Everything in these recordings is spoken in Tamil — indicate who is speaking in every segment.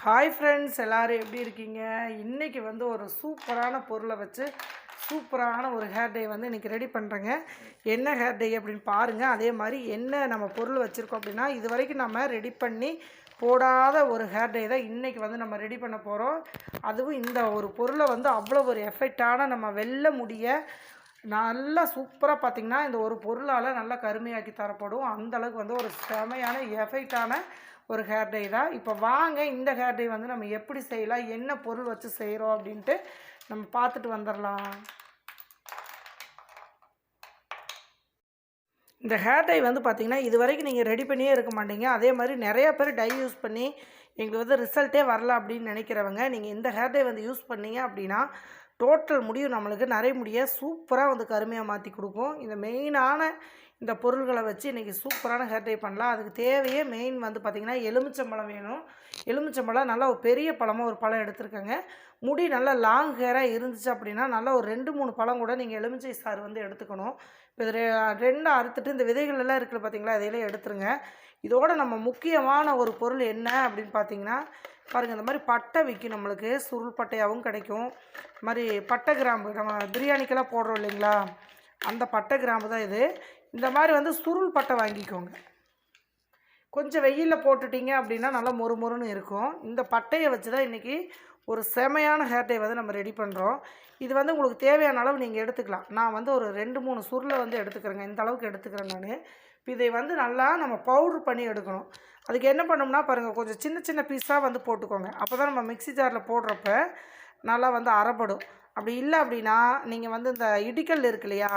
Speaker 1: ஹாய் ஃப்ரெண்ட்ஸ் எல்லோரும் எப்படி இருக்கீங்க? இன்றைக்கி வந்து ஒரு சூப்பரான பொருளை வச்சு சூப்பரான ஒரு ஹேர் டே வந்து இன்றைக்கி ரெடி பண்ணுறேங்க என்ன ஹேர் டே அப்படின்னு பாருங்கள் அதே மாதிரி என்ன நம்ம பொருள் வச்சுருக்கோம் அப்படின்னா இது வரைக்கும் நம்ம ரெடி பண்ணி போடாத ஒரு ஹேர் டே தான் இன்றைக்கி வந்து நம்ம ரெடி பண்ண போகிறோம் அதுவும் இந்த ஒரு பொருளை வந்து அவ்வளோ ஒரு எஃபெக்டான நம்ம வெல்ல முடிய நல்லா சூப்பராக பார்த்திங்கன்னா இந்த ஒரு பொருளால் நல்லா கருமையாக்கி தரப்படும். அந்த அளவுக்கு வந்து ஒரு செமையான எஃபெக்டான ஒரு ஹேர் டை தான். இப்போ வாங்க இந்த ஹேர் டை வந்து நம்ம எப்படி செய்யலாம் என்ன பொருள் வச்சு செய்கிறோம் அப்படின்ட்டு நம்ம பார்த்துட்டு வந்துடலாம் இந்த ஹேர் டை வந்து பார்த்திங்கன்னா இது வரைக்கும் நீங்கள் ரெடி பண்ணியே இருக்க மாட்டீங்க. அதே மாதிரி நிறைய பேர் டை யூஸ் பண்ணி எங்களுக்கு வந்து ரிசல்ட்டே வரல அப்படின்னு நினைக்கிறவங்க நீங்கள் இந்த ஹேர் டை வந்து யூஸ் பண்ணீங்க அப்படின்னா டோட்டல் முடியும் நம்மளுக்கு நிறைய முடிய சூப்பராக வந்து கருமையாக மாற்றி கொடுக்கும். இந்த மெயினான இந்த பொருள்களை வச்சு இன்றைக்கி சூப்பரான ஹேர் டை பண்ணலாம். அதுக்கு தேவையே மெயின் வந்து பார்த்திங்கன்னா எலுமிச்சம்பழம் வேணும். எலுமிச்சம்பழம் நல்லா ஒரு பெரிய பழமாக ஒரு பழம் எடுத்துருக்கேங்க. முடி நல்லா லாங் ஹேராக இருந்துச்சு அப்படின்னா நல்லா ஒரு ரெண்டு மூணு பழம் கூட நீங்கள் எலுமிச்சை சாறு வந்து எடுத்துக்கணும். இப்போ இது ரெ- ரெண்டு அறுத்துட்டு இந்த விதைகள் எல்லாம் இருக்குது பார்த்திங்களா இதையெல்லாம் எடுத்துருங்க. இதோட நம்ம முக்கியமான ஒரு பொருள் என்ன அப்படின்னு பார்த்தீங்கன்னா பாருங்கள் இந்த மாதிரி பட்டை விற்கும் நம்மளுக்கு. சுருள் பட்டையாகவும் கிடைக்கும். இது மாதிரி பட்டை கிராம்பு நம்ம பிரியாணிக்கெல்லாம் போடுறோம் இல்லைங்களா? அந்த பட்டை கிராம்பு தான் இது. இந்த மாதிரி வந்து சுருள் பட்டை வாங்கிக்கோங்க. கொஞ்சம் வெயிலில் போட்டுட்டிங்க அப்படின்னா நல்லா மொறு மொறுன்னு இருக்கும். இந்த பட்டையை வச்சு தான் இன்றைக்கி ஒரு செமையான ஹேர் டை வந்து நம்ம ரெடி பண்ணுறோம் இது வந்து உங்களுக்கு தேவையான அளவு நீங்கள் எடுத்துக்கலாம். நான் வந்து ஒரு ரெண்டு மூணு சுருளை வந்து எடுத்துக்கிறேங்க. இந்த அளவுக்கு எடுத்துக்கிறேன் நான். இதை வந்து நல்லா நம்ம பவுட்ரு பண்ணி எடுக்கணும். அதுக்கு என்ன பண்ணோம்னா பாருங்கள் கொஞ்சம் சின்ன சின்ன பீஸாக வந்து போட்டுக்கோங்க. அப்போ தான் நம்ம மிக்ஸி ஜாரில் போடுறப்ப நல்லா வந்து அரைப்படும் அப்படி இல்லை அப்படின்னா நீங்கள் வந்து இந்த இடிக்கல் இருக்கு இல்லையா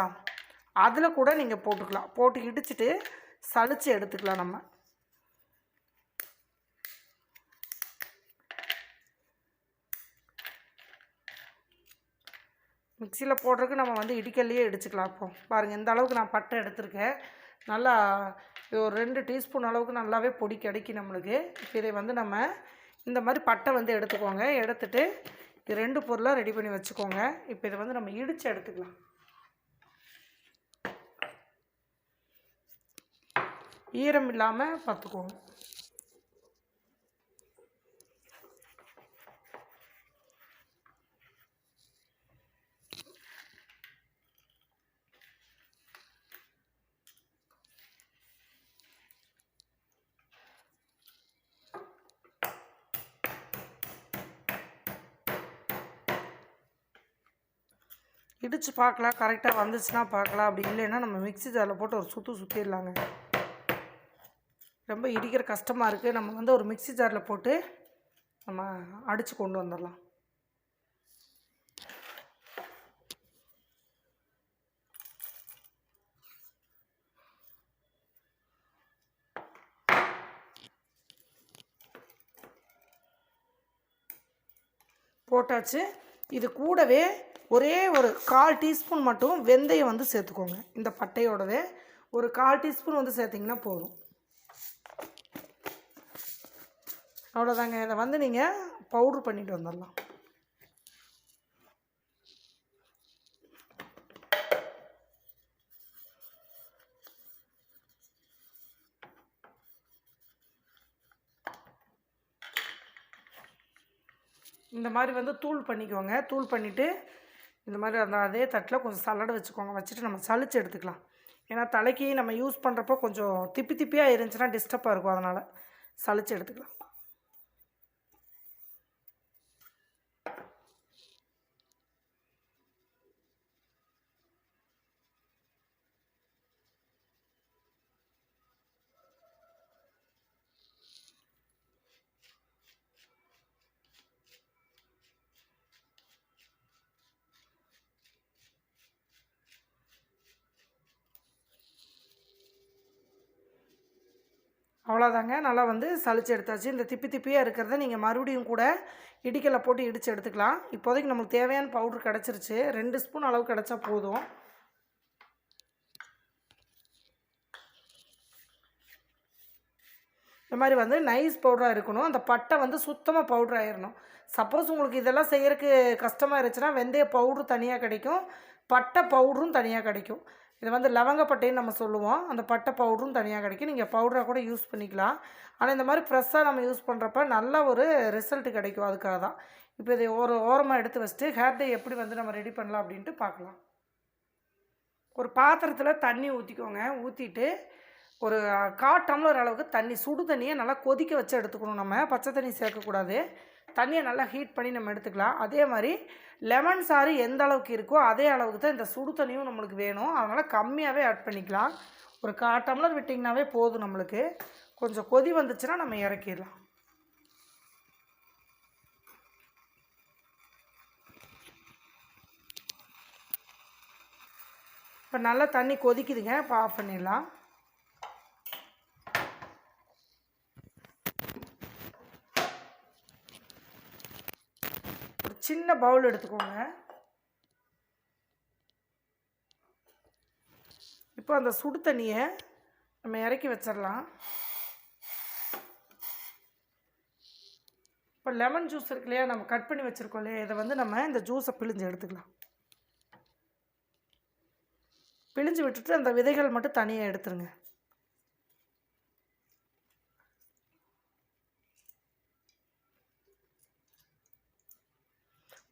Speaker 1: அதில் கூட நீங்கள் போட்டுக்கலாம். போட்டு இடிச்சிட்டு சளிச்சு எடுத்துக்கலாம் நம்ம. மிக்சியில் போடுறதுக்கு நம்ம வந்து இடிக்கல்லையே இடிச்சுக்கலாம் இப்போ. பாருங்கள் இந்த அளவுக்கு நான் பட்டை எடுத்திருக்கேன். நல்லா இது ஒரு ரெண்டு டீஸ்பூன் அளவுக்கு நல்லாவே பொடி கிடைக்கும் நம்மளுக்கு. இப்போ இதை வந்து நம்ம இந்த மாதிரி பட்டை வந்து எடுத்துக்கோங்க. எடுத்துகிட்டு இது ரெண்டு பொருளாக ரெடி பண்ணி வச்சுக்கோங்க. இப்போ இதை வந்து நம்ம இடித்து எடுத்துக்கலாம். ஈரம் இல்லாமல் பார்த்துக்கோங்க. இடித்து பார்க்கலாம் கரெக்டாக வந்துச்சுன்னா பார்க்கலாம். அப்படி இல்லைன்னா நம்ம மிக்ஸி ஜாரில் போட்டு ஒரு சுற்று சுற்றிடலாங்க ரொம்ப இடிக்கிற கஷ்டமாக இருக்குது நம்ம வந்து ஒரு மிக்ஸி ஜாரில் போட்டு நம்ம அடித்து கொண்டு வந்துடலாம். போட்டாச்சு. இது கூடவே ஒரே ஒரு கால் டீஸ்பூன் மட்டும் வெந்தயம் வந்து சேர்த்துக்கோங்க. இந்த பட்டையோடவே ஒரு கால் டீஸ்பூன் வந்து சேர்த்திங்கன்னா போதும். அவ்வளோதாங்க. இதை வந்து நீங்கள் பவுட்ரு பண்ணிட்டு வந்துடலாம். இந்த மாதிரி வந்து தூள் பண்ணிக்கோங்க. தூள் பண்ணிவிட்டு இந்த மாதிரி அந்த அதே தட்டில் கொஞ்சம் சல்லடை வச்சுக்கோங்க. வச்சுட்டு நம்ம சளிச்சு எடுத்துக்கலாம். ஏன்னா தலைக்கு நம்ம யூஸ் பண்ணுறப்போ கொஞ்சம் திப்பி திப்பியாக இருந்துச்சுன்னா டிஸ்டர்பாக இருக்கும். அதனால் சளிச்சு எடுத்துக்கலாம். அவ்வளோதாங்க நல்லா வந்து சளிச்சு எடுத்தாச்சு. இந்த திப்பி திப்பியாக இருக்கிறத நீங்கள் மறுபடியும் கூட இடிக்கலை போட்டு இடித்து எடுத்துக்கலாம். இப்போதைக்கு நம்மளுக்கு தேவையான பவுட்ரு கிடச்சிருச்சு. ரெண்டு ஸ்பூன் அளவு கிடச்சா போதும். இந்த மாதிரி வந்து நைஸ் பவுடராக இருக்கணும். அந்த பட்டை வந்து சுத்தமாக பவுடர் ஆயிடணும் சப்போஸ் உங்களுக்கு இதெல்லாம் செய்கிறக்கு கஷ்டமாக இருந்துச்சுன்னா வெந்தய பவுட்ரு தனியாக கிடைக்கும். பட்டை பவுடரும் தனியாக கிடைக்கும். இது வந்து லவங்கப்பட்டைன்னு நம்ம சொல்லுவோம். அந்த பட்டை பவுடரும் தனியாக கிடைக்கும். நீங்கள் பவுடராக கூட யூஸ் பண்ணிக்கலாம். ஆனால் இந்த மாதிரி ஃப்ரெஷ்ஷாக நம்ம யூஸ் பண்ணுறப்ப நல்ல ஒரு ரிசல்ட் கிடைக்கும். அதுக்காக தான். இப்போ இதை ஒரு ஓரமாக எடுத்து வச்சுட்டு ஹேர் டே எப்படி வந்து நம்ம ரெடி பண்ணலாம் அப்படின்ட்டு பார்க்கலாம். ஒரு பாத்திரத்தில் தண்ணி ஊற்றிக்கோங்க ஊற்றிட்டு ஒரு காட்டம்ல டம்ளர் அளவுக்கு தண்ணி சுடு தண்ணியை நல்லா கொதிக்க வச்சு எடுத்துக்கணும் நம்ம. பச்சை தண்ணி சேர்க்கக்கூடாது. தண்ணியை நல்லா ஹீட் பண்ணி நம்ம எடுத்துக்கலாம். அதே மாதிரி லெமன் சாறு எந்த அளவுக்கு இருக்கோ அதே அளவுக்கு தான் இந்த சுடு தண்ணியும் நம்மளுக்கு வேணும். அதனால் கம்மியாகவே ஆட் பண்ணிக்கலாம். ஒரு கா டம்ளர் விட்டிங்கனாவே போதும் நம்மளுக்கு. கொஞ்சம் கொதி வந்துச்சுன்னா நம்ம இறக்கிடலாம். இப்போ நல்லா தண்ணி கொதிக்குதுங்க. இப்போ ஆஃப் பண்ணிடலாம். சின்ன பவுல் எடுத்துக்கோங்க. இப்போ அந்த சுடு தண்ணியை நம்ம இறக்கி வச்சிடலாம். இப்போ லெமன் ஜூஸ் இருக்கு இல்லையா நம்ம கட் பண்ணி வச்சுருக்கோம் இல்லையா இதை வந்து நம்ம இந்த ஜூஸை பிழிஞ்சு எடுத்துக்கலாம். பிழிஞ்சு விட்டுட்டு அந்த விதைகள் மட்டும் தனியாக எடுத்துருங்க.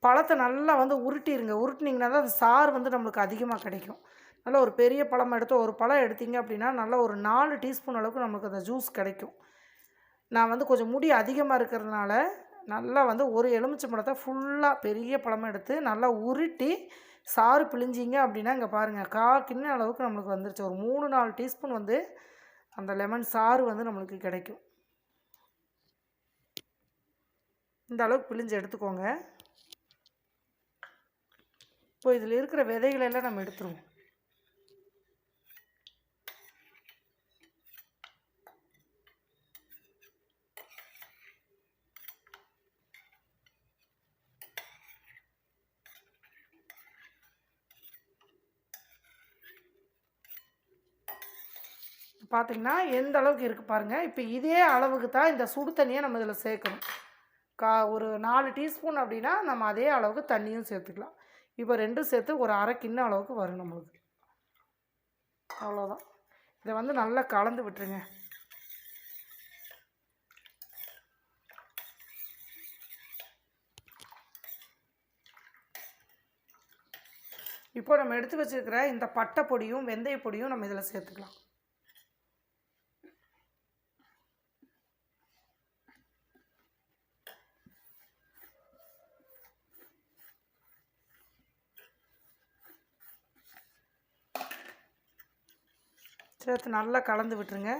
Speaker 1: பழத்தை நல்லா வந்து உருட்டிடுங்க உருட்டினீங்கன்னா தான் அந்த சாறு வந்து நம்மளுக்கு அதிகமாக கிடைக்கும். நல்லா ஒரு பெரிய பழம் எடுத்து ஒரு பழம் எடுத்தீங்க அப்படின்னா நல்லா ஒரு நாலு டீஸ்பூன் அளவுக்கு நம்மளுக்கு அந்த ஜூஸ் கிடைக்கும். நான் வந்து கொஞ்சம் முடி அதிகமாக இருக்கிறதுனால நல்லா வந்து ஒரு எலுமிச்சை பழத்தை ஃபுல்லாக பெரிய பழமாக எடுத்து நல்லா உருட்டி சாறு பிழிஞ்சிங்க அப்படின்னா இங்கே பாருங்கள் கா கிண்ண அளவுக்கு நம்மளுக்கு வந்துருச்சு. ஒரு மூணு நாலு டீஸ்பூன் வந்து அந்த லெமன் சாறு வந்து நம்மளுக்கு கிடைக்கும். இந்த அளவுக்கு பிழிஞ்சு எடுத்துக்கோங்க. இப்போ இதில் இருக்கிற விதைகளை எல்லாம் நம்ம எடுத்துருவோம். பார்த்தீங்கன்னா எந்த அளவுக்கு இருக்குது பாருங்கள் இப்போ இதே அளவுக்கு தான் இந்த சுடு தண்ணியை நம்ம இதில் சேர்க்கணும். கா ஒரு நாலு டீஸ்பூன் அப்படின்னா நம்ம அதே அளவுக்கு தண்ணியும் சேர்த்துக்கலாம். இப்போ ரெண்டும் சேர்த்து ஒரு அரை கிண்ண அளவுக்கு வரும் நம்மளுக்கு. அவ்வளோதான் இதை வந்து நல்லா கலந்து விட்டுருங்க. இப்போ நம்ம எடுத்து வச்சுருக்கிற இந்த பட்டை பொடியும் வெந்தய பொடியும் நம்ம இதில் சேர்த்துக்கலாம். சேர்த்து நல்லா கலந்து விட்டுருங்க.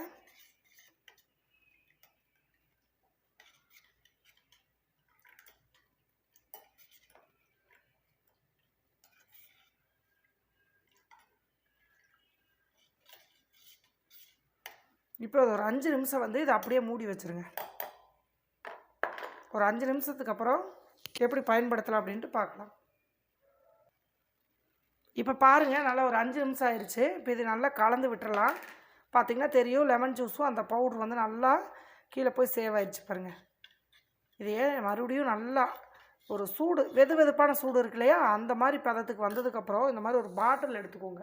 Speaker 1: இப்போ அது ஒரு அஞ்சு நிமிஷம் வந்து இதை அப்படியே மூடி வச்சுருங்க. ஒரு அஞ்சு நிமிஷத்துக்கு அப்புறம் எப்படி பயன்படுத்தலாம் அப்படின்ட்டு பார்க்கலாம். இப்போ பாருங்கள் நல்லா ஒரு அஞ்சு நிமிஷம் ஆயிடுச்சு இப்போ இது நல்லா கலந்து விட்டுறலாம். பார்த்திங்கன்னா தெரியும் லெமன் ஜூஸும் அந்த பவுட்ரு வந்து நல்லா கீழே போய் சேவ் ஆயிடுச்சு பாருங்கள் இதையே மறுபடியும் நல்லா ஒரு சூடு வெது வெதுப்பான சூடு இருக்கு இல்லையா? அந்த மாதிரி பதத்துக்கு வந்ததுக்கப்புறம் இந்த மாதிரி ஒரு பாட்டில் எடுத்துக்கோங்க.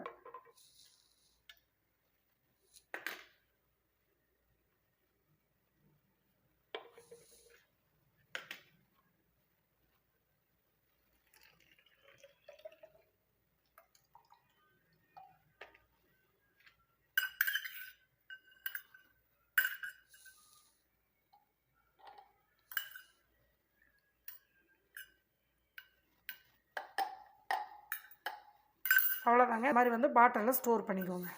Speaker 1: அவ்வளோதாங்க இந்த மாதிரி வந்து பாட்டிலில் ஸ்டோர் பண்ணிக்கோங்க.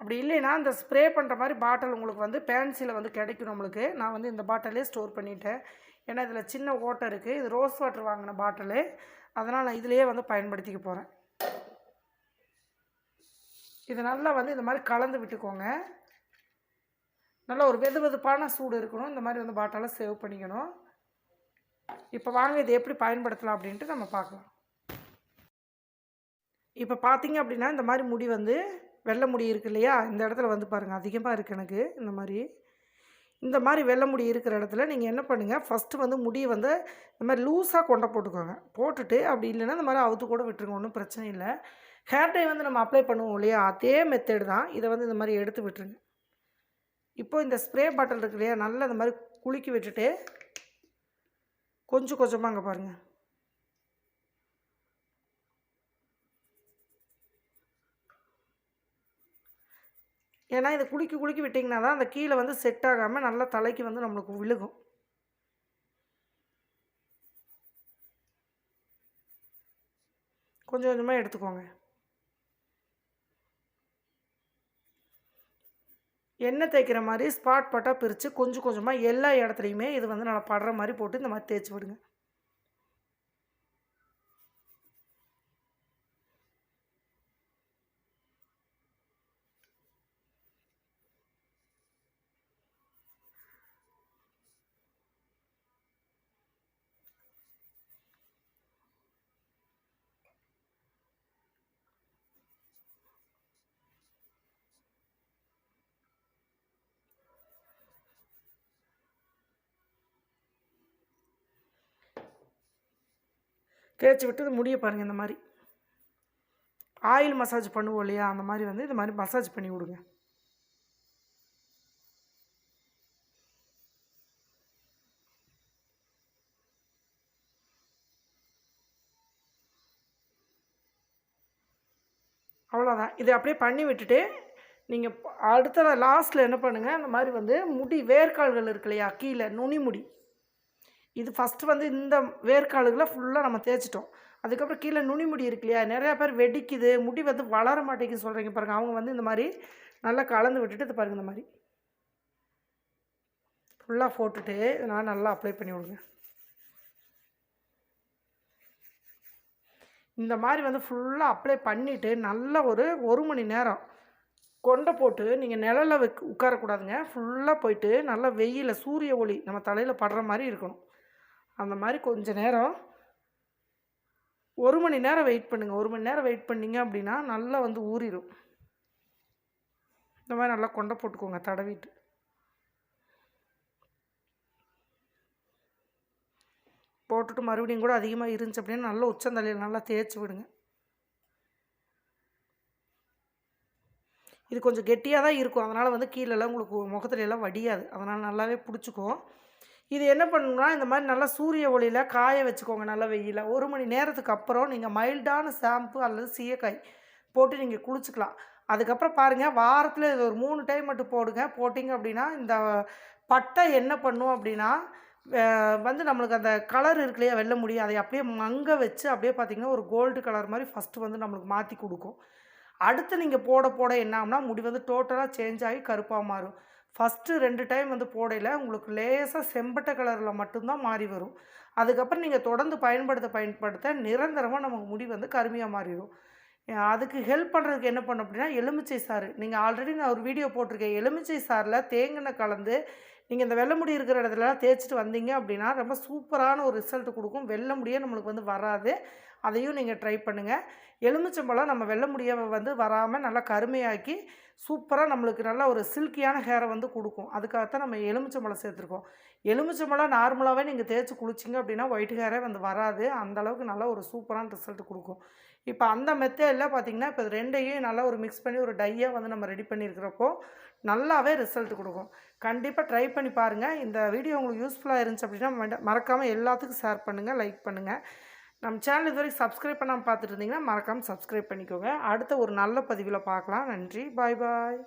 Speaker 1: அப்படி இல்லைன்னா இந்த ஸ்ப்ரே பண்ணுற மாதிரி பாட்டில் உங்களுக்கு வந்து பேன்சியில் வந்து கிடைக்கும் நம்மளுக்கு. நான் வந்து இந்த பாட்டிலே ஸ்டோர் பண்ணிட்டேன். ஏன்னா இதில் சின்ன ஓட்டை இருக்குது இது ரோஸ் வாட்டர் வாங்கின பாட்டிலு. அதனால் நான் இதிலையே வந்து பயன்படுத்திக்க போகிறேன் இது நல்லா வந்து இந்த மாதிரி கலந்து விட்டுக்கோங்க. நல்லா ஒரு வெது வெதுப்பான சூடு இருக்கணும். இந்த மாதிரி வந்து பாட்டிலை சேவ் பண்ணிக்கணும். இப்போ வாங்க இதை எப்படி பயன்படுத்தலாம் அப்படின்ட்டு நம்ம பார்க்கலாம். இப்போ பார்த்தீங்க அப்படின்னா இந்த மாதிரி முடி வந்து வெள்ளை முடி இருக்கு இல்லையா? இந்த இடத்துல வந்து பாருங்கள் அதிகமாக இருக்குது எனக்கு இந்த மாதிரி. இந்த மாதிரி வெள்ளை முடி இருக்கிற இடத்துல நீங்கள் என்ன பண்ணுங்கள் ஃபஸ்ட்டு வந்து முடியை வந்து இந்த மாதிரி லூஸாக கொண்டை போட்டுக்கோங்க. போட்டுட்டு அப்படி இல்லைன்னா இந்த மாதிரி அவுத்து கூட விட்டுருங்க ஒன்றும் பிரச்சனை இல்லை. ஹேர் டை வந்து நம்ம அப்ளை பண்ணுவோம் இல்லையா? அதே மெத்தேடு தான். இதை வந்து இந்த மாதிரி எடுத்து விட்டுருங்க. இப்போது இந்த ஸ்ப்ரே பாட்டில் இருக்கு இல்லையா? நல்லா இந்த மாதிரி குலுக்கி விட்டுட்டு கொஞ்சம் கொஞ்சமாக அங்கே பாருங்கள் ஏன்னா இதை குலுக்கி குலுக்கி விட்டிங்கன்னா தான் அந்த கீழே வந்து செட் ஆகாமல் நல்லா தலைக்கு வந்து நம்மளுக்கு விழுகும். கொஞ்சம் கொஞ்சமாக எடுத்துக்கோங்க. எண்ணெய் தேய்க்கிற மாதிரி ஸ்பாட் பாட்டாக பிரித்து கொஞ்சம் கொஞ்சமாக எல்லா இடத்துலையுமே இது வந்து நல்லா படுற மாதிரி போட்டு இந்த மாதிரி தேய்ச்சி விடுங்க. தேய்ச்சி விட்டு முடிய பாருங்கள் இந்த மாதிரி. ஆயில் மசாஜ் பண்ணுவோம் இல்லையா? அந்த மாதிரி வந்து இது மாதிரி மசாஜ் பண்ணி விடுங்க. அவ்வளோதான் இதை அப்படியே பண்ணி விட்டுட்டு நீங்கள் அடுத்ததை லாஸ்ட்டில் என்ன பண்ணுங்கள் அந்த மாதிரி வந்து முடி வேர்க்கால்கள் இருக்கு இல்லையா? கீழே நுனி முடி இது ஃபஸ்ட்டு வந்து இந்த வேர்க்காலுகளை ஃபுல்லாக நம்ம தேய்ச்சிட்டோம். அதுக்கப்புறம் கீழே நுனி முடி இருக்கு இல்லையா? நிறையா பேர் வெடிக்குது முடி வந்து வளர மாட்டேங்குது சொல்கிறீங்க பாருங்கள் அவங்க வந்து இந்த மாதிரி நல்லா கலந்து விட்டுட்டு இது பாருங்கள் இந்த மாதிரி. ஃபுல்லாக போட்டுட்டு இதனால் நல்லா அப்ளை பண்ணி விடுங்க. இந்த மாதிரி வந்து ஃபுல்லாக அப்ளை பண்ணிவிட்டு நல்ல ஒரு ஒரு மணி நேரம் கொண்டை போட்டு நீங்கள் நிழலில் வைக்க உட்காரக்கூடாதுங்க. ஃபுல்லாக போயிட்டு நல்லா வெயிலில் சூரிய ஒளி நம்ம தலையில் படுற மாதிரி இருக்கணும். அந்த மாதிரி கொஞ்ச நேரம். ஒரு மணி நேரம் வெயிட் பண்ணுங்கள் ஒரு மணி நேரம் வெயிட் பண்ணிங்க அப்படின்னா நல்லா வந்து ஊறிடும் இந்த மாதிரி நல்லா கொண்டை போட்டுக்கோங்க தடவிட்டு. போட்டுட்டு மறுபடியும் கூட அதிகமாக இருந்துச்சு அப்படின்னா நல்லா உச்சந்தலையில் நல்லா தேய்ச்சி விடுங்க. இது கொஞ்சம் கெட்டியாக தான் இருக்கும். அதனால் வந்து கீழெல்லாம் உங்களுக்கு முகத்துலையெல்லாம் வடியாது. அதனால் நல்லாவே பிடிச்சிக்கும். இது என்ன பண்ணணும்னா இந்த மாதிரி நல்லா சூரிய ஒளியில் காய வச்சுக்கோங்க நல்லா வெயில ஒரு மணி நேரத்துக்கு அப்புறம் நீங்கள் மைல்டான ஷாம்பு அல்லது சீயக்காய் போட்டு நீங்கள் குளிச்சுக்கலாம். அதுக்கப்புறம் பாருங்கள் வாரத்தில் இது ஒரு மூணு டைம் மட்டும் போடுங்க. போட்டிங்க அப்படின்னா இந்த பட்டை என்ன பண்ணும் அப்படின்னா வந்து நம்மளுக்கு அந்த கலர் இருக்கு இல்லையா வெள்ள முடியும். அதை அப்படியே மங்க வச்சு அப்படியே பார்த்திங்கன்னா ஒரு கோல்டு கலர் மாதிரி ஃபஸ்ட்டு வந்து நம்மளுக்கு மாற்றி கொடுக்கும். அடுத்து நீங்கள் போட போட என்ன ஆகும்னா முடி வந்து டோட்டலாக சேஞ்ச் ஆகி கருப்பாக மாறும். ஃபஸ்ட்டு ரெண்டு டைம் வந்து போடையில் உங்களுக்கு லேசாக செம்பட்டை கலரில் மட்டும்தான் மாறி வரும். அதுக்கப்புறம் நீங்கள் தொடர்ந்து பயன்படுத்த பயன்படுத்த நிரந்தரமாக நமக்கு முடி வந்து கருமையாக மாறிடும். அதுக்கு ஹெல்ப் பண்ணுறதுக்கு என்ன பண்ணும் அப்படின்னா எலுமிச்சை சாறு. நீங்கள் ஆல்ரெடி நான் ஒரு வீடியோ போட்டிருக்கேன். எலுமிச்சை சாரில் தேங்கின கலந்து நீங்கள் இந்த வெள்ளை முடி இருக்கிற இடத்துல தேய்ச்சிட்டு வந்தீங்க அப்படின்னா ரொம்ப சூப்பரான ஒரு ரிசல்ட் கொடுக்கும். வெள்ளை முடியே நம்மளுக்கு வந்து வராது. அதையும் நீங்கள் ட்ரை பண்ணுங்கள் எலுமிச்சம்பழம் நம்ம வெள்ளை முடியாம வந்து வராமல் நல்லா கருமையாக்கி சூப்பராக நம்மளுக்கு நல்ல ஒரு சில்கியான ஹேரை வந்து கொடுக்கும். அதுக்காகத்தான் நம்ம எலுமிச்சம்பழம் சேர்த்துருக்கோம். எலுமிச்சம்பழம் நார்மலாகவே நீங்கள் தேய்ச்சி குளிச்சிங்க அப்படின்னா ஒயிட் ஹேரே வந்து வராது. அந்தளவுக்கு நல்ல ஒரு சூப்பரான ரிசல்ட் கொடுக்கும். இப்போ அந்த மெத்தேடில் பார்த்திங்கன்னா இப்போ ரெண்டையும் நல்லா ஒரு மிக்ஸ் பண்ணி ஒரு டையாக வந்து நம்ம ரெடி பண்ணியிருக்கிறப்போ நல்லாவே ரிசல்ட் கொடுக்கும். கண்டிப்பாக ட்ரை பண்ணி பாருங்கள் இந்த வீடியோ உங்களுக்கு யூஸ்ஃபுல்லாக இருந்துச்சு அப்படின்னா மறக்காமல் எல்லாத்துக்கும் ஷேர் பண்ணுங்கள் லைக் பண்ணுங்கள் நம்ம சேனல் இது வரைக்கும் சப்ஸ்கிரைப் பண்ணாமல் பார்த்துட்டு இருந்தீங்கன்னா மறக்காமல் சப்ஸ்கிரைப் பண்ணிக்கோங்க. அடுத்த ஒரு நல்ல பதிவில் பார்க்கலாம். நன்றி. பாய் பாய்